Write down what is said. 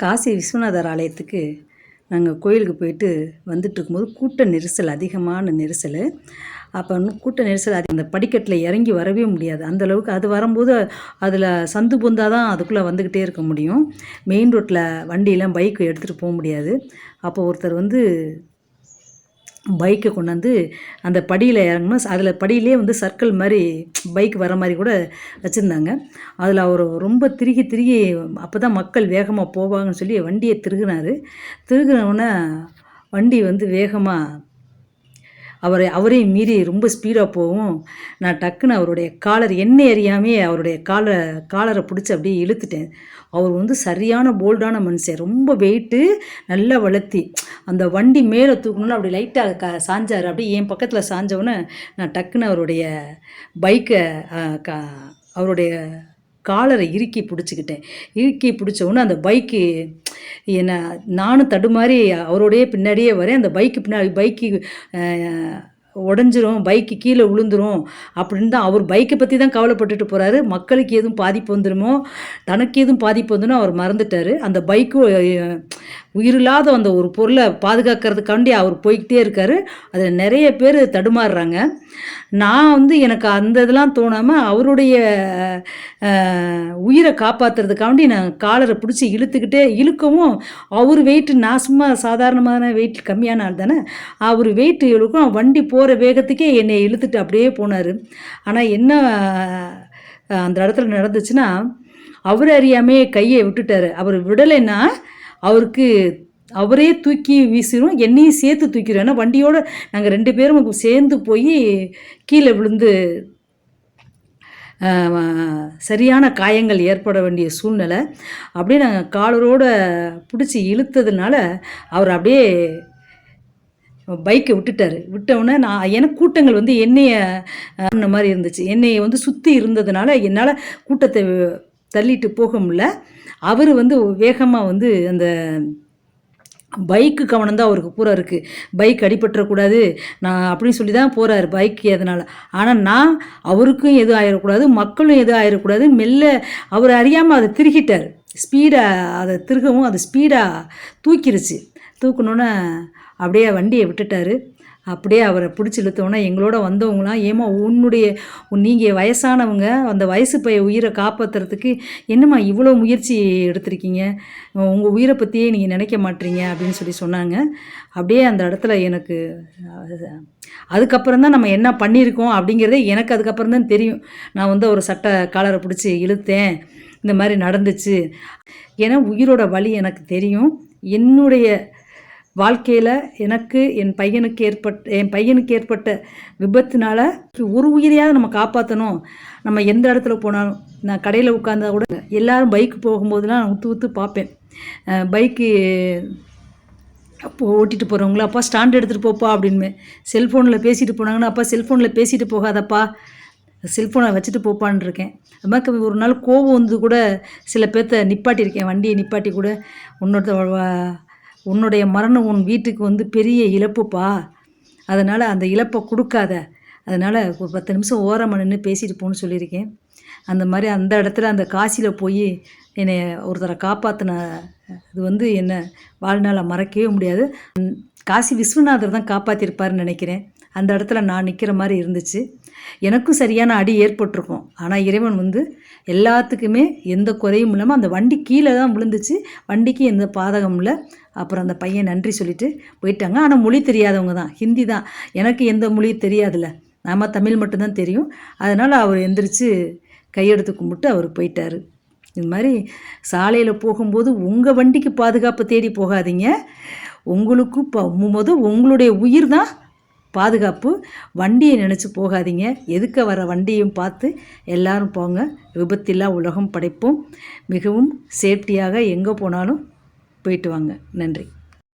காசி விஸ்வநாதர் ஆலயத்துக்கு நாங்கள் கோயிலுக்கு போயிட்டு வந்துட்டு இருக்கும்போது கூட்ட நெரிசல் அதிகமான நெரிசல். அப்போ கூட்ட நெரிசல் அது அந்த படிக்கட்டில் இறங்கி வரவே முடியாது. அந்த அளவுக்கு அது வரும்போது அதில் சந்து பொந்தாக தான் அதுக்குள்ளே வந்துக்கிட்டே இருக்க முடியும். மெயின் ரோட்டில் வண்டியெல்லாம் பைக்கு எடுத்துகிட்டு போக முடியாது. அப்போ ஒருத்தர் வந்து பைக்கை கொண்டாந்து அந்த படியில் இறங்கணும் அதில் படியிலே வந்து சர்க்கிள் மாதிரி பைக் வர மாதிரி கூட வச்சுருந்தாங்க. அதில் அவர் ரொம்ப திருகி திருகி அப்போ தான் மக்கள் வேகமாக போவாங்கன்னு சொல்லி வண்டியை திருகினார். திருகுனவுடனே வண்டி வந்து வேகமாக அவரை அவரையும் மீறி ரொம்ப ஸ்பீடாக போகும் நான் டக்குன்னு அவருடைய காலர் என்ன எறியாமே அவருடைய காலை காலரை பிடிச்சி அப்படியே இழுத்துட்டேன். அவர் வந்து சரியான போல்டான மனுஷன். ரொம்ப வெயிட்டு நல்லா வளர்த்தி. அந்த வண்டி மேலே தூக்கணும்னு அப்படி லைட்டாக க சாஞ்சார். அப்படியே என் பக்கத்தில் சாஞ்சவொன்னே நான் டக்குன்னு அவருடைய பைக்கை க அவருடைய காலரை இறுக்கி பிடிச்சிக்கிட்டேன். இறுக்கி பிடிச்ச அந்த பைக்கு என்ன நானும் தடுமாறி அவரோடைய பின்னாடியே வரேன். அந்த பைக்கு பின்னாடி பைக்கு உடஞ்சிரும் பைக்கு கீழே விழுந்துரும் அப்படின்னு தான் அவர் பைக்கை பற்றி தான் கவலைப்பட்டுட்டு போகிறாரு மக்களுக்கு எதுவும் பாதிப்பு வந்துடுமோ தனக்கு எதுவும் பாதிப்பு வந்துடும் அவர் மறந்துட்டார். அந்த பைக்கு உயிரில்லாத அந்த ஒரு பொருளை பாதுகாக்கிறதுக்காண்டி அவர் போய்கிட்டே இருக்கார். அதில் நிறைய பேர் தடுமாறுறாங்க. நான் வந்து எனக்கு அந்த இதெல்லாம் தோணாமல் அவருடைய உயிரை காப்பாற்றுறதுக்காண்டி நான் காலரை பிடிச்சி இழுத்துக்கிட்டே இழுக்கவும் அவர் வெயிட் நான் சும்மா சாதாரணமான வெயிட் கம்மியான ஆள் தானே அவர் வெயிட் இழுக்கும் வண்டி போகிற வேகத்துக்கே என்னை இழுத்துட்டு அப்படியே போனார். ஆனால் என்ன அந்த இடத்துல நடந்துச்சுன்னா அவர் அறியாமே கையை விட்டுட்டார். அவர் விடலைன்னா அவருக்கு அவரே தூக்கி வீசிடும் என்னையும் சேர்த்து தூக்கிடும் ஏன்னா வண்டியோடு நாங்கள் ரெண்டு பேரும் சேர்ந்து போய் கீழே விழுந்து சரியான காயங்கள் ஏற்பட வேண்டிய சூழ்நிலை. அப்படியே நாங்கள் காலரோடு பிடிச்சி இழுத்ததுனால அவர் அப்படியே பைக்கை விட்டுட்டார். விட்டவுடனே நான் எனக்கு கூட்டங்கள் வந்து என்னைய மாதிரி இருந்துச்சு. என்னையை வந்து சுற்றி இருந்ததுனால என்னால் கூட்டத்தை தள்ளிட்டு போக முடில அவர் வந்து வேகமாக வந்து அந்த பைக்கு கவனம் தான் அவருக்கு பூரா இருக்குது பைக் அடிபட்டுறக்கூடாது. நான் அப்படின்னு சொல்லி தான் போகிறார் பைக்கு எதனால் ஆனால் நான் அவருக்கும் எதுவும் ஆயிடக்கூடாது மக்களும் எதுவும் ஆயிடக்கூடாது மெல்ல அவர் அறியாமல் அதை திருகிட்டார். ஸ்பீடாக அதை திருகவும் அது ஸ்பீடாக தூக்கிருச்சு. தூக்கணுன்னு அப்படியே வண்டியை விட்டுட்டாரு. அப்படியே அவரை பிடிச்சி இழுத்தோன்னே எங்களோட வந்தவங்களாம் ஏமா உன்னுடைய நீங்கள் வயசானவங்க அந்த வயசு பைய உயிரை காப்பாற்றுறதுக்கு என்னம்மா இவ்வளோ முயற்சி எடுத்திருக்கீங்க? உங்கள் உயிரை பற்றியே நீங்கள் நினைக்க மாட்டீங்க அப்படின்னு சொல்லி சொன்னாங்க. அப்படியே அந்த இடத்துல எனக்கு அதுக்கப்புறம் தான் நம்ம என்ன பண்ணியிருக்கோம்? அப்படிங்கிறதே எனக்கு அதுக்கப்புறம் தான் தெரியும். நான் வந்து ஒரு சட்டை காலரை பிடிச்சி இழுத்தேன். இந்த மாதிரி நடந்துச்சு. ஏன்னா உயிரோட வழி எனக்கு தெரியும். என்னுடைய வாழ்க்கையில் எனக்கு என் பையனுக்கு ஏற்பட்ட என் பையனுக்கு ஏற்பட்ட விபத்துனால ஒரு உயிரையாவது நம்ம காப்பாற்றணும் நம்ம எந்த இடத்துல போனாலும் நான் கடையில் உட்காந்தா கூட எல்லோரும் பைக்கு போகும்போதெல்லாம் நான் ஊற்று ஊற்று பார்ப்பேன். பைக்கு அப்போ ஓட்டிகிட்டு போகிறவங்கள அப்பா ஸ்டாண்ட் எடுத்துகிட்டு போப்பா அப்படின்னு செல்ஃபோனில் பேசிட்டு போனாங்கன்னா அப்பா செல்ஃபோனில் பேசிட்டு போகாதப்பா. செல்ஃபோனை வச்சுட்டு போப்பான்னு இருக்கேன். அது மாதிரி ஒரு நாள் கோவம் வந்து கூட சில பேர்த்த நிப்பாட்டியிருக்கேன். வண்டியை நிப்பாட்டி கூட இன்னொருத்த உன்னுடைய மரணம் உன் வீட்டுக்கு வந்து பெரிய இழப்புப்பா. அதனால் அந்த இழப்பை கொடுக்காத. அதனால் ஒரு பத்து நிமிஷம் ஓரமாக நின்று பேசிட்டு போன்னு சொல்லியிருக்கேன். அந்த மாதிரி அந்த இடத்துல அந்த காசியில் போய் என்னை ஒருத்தரை காப்பாற்றின இது வந்து என்ன வாழ்நாளை மறக்கவே முடியாது. காசி விஸ்வநாதர் தான் காப்பாற்றிருப்பாருன்னு நினைக்கிறேன். அந்த இடத்துல நான் நிற்கிற மாதிரி இருந்துச்சு. எனக்கும் சரியான அடி ஏற்பட்டிருக்கும். ஆனால் இறைவன் வந்து எல்லாத்துக்குமே எந்த குறையும் இல்லாமல் அந்த வண்டி கீழே தான் விழுந்துச்சு. வண்டிக்கு எந்த பாதகம் இல்லை. அப்புறம் அந்த பையன் நன்றி சொல்லிட்டு போயிட்டாங்க. ஆனால் மொழி தெரியாதவங்க தான். ஹிந்தி தான். எனக்கு எந்த மொழி தெரியாதுல்ல. நாம் தமிழ் மட்டும்தான் தெரியும். அதனால் அவர் எந்திரிச்சு கையெடுத்து கும்பிட்டு அவர் போயிட்டார். இது மாதிரி சாலையில் போகும்போது உங்கள் வண்டிக்கு பாதுகாப்பு தேடி போகாதீங்க. உங்களுக்கு முதல் உங்களுடைய உயிர் தான் பாதுகாப்பு. வண்டியை நினச்சி போகாதீங்க. எதுக்க வர வண்டியும் பார்த்து எல்லாரும் போங்க. விபத்தில்லா உலகம் படைப்போம். மிகவும் சேஃப்டியாக எங்கே போனாலும் போயிட்டு வாங்க. நன்றி.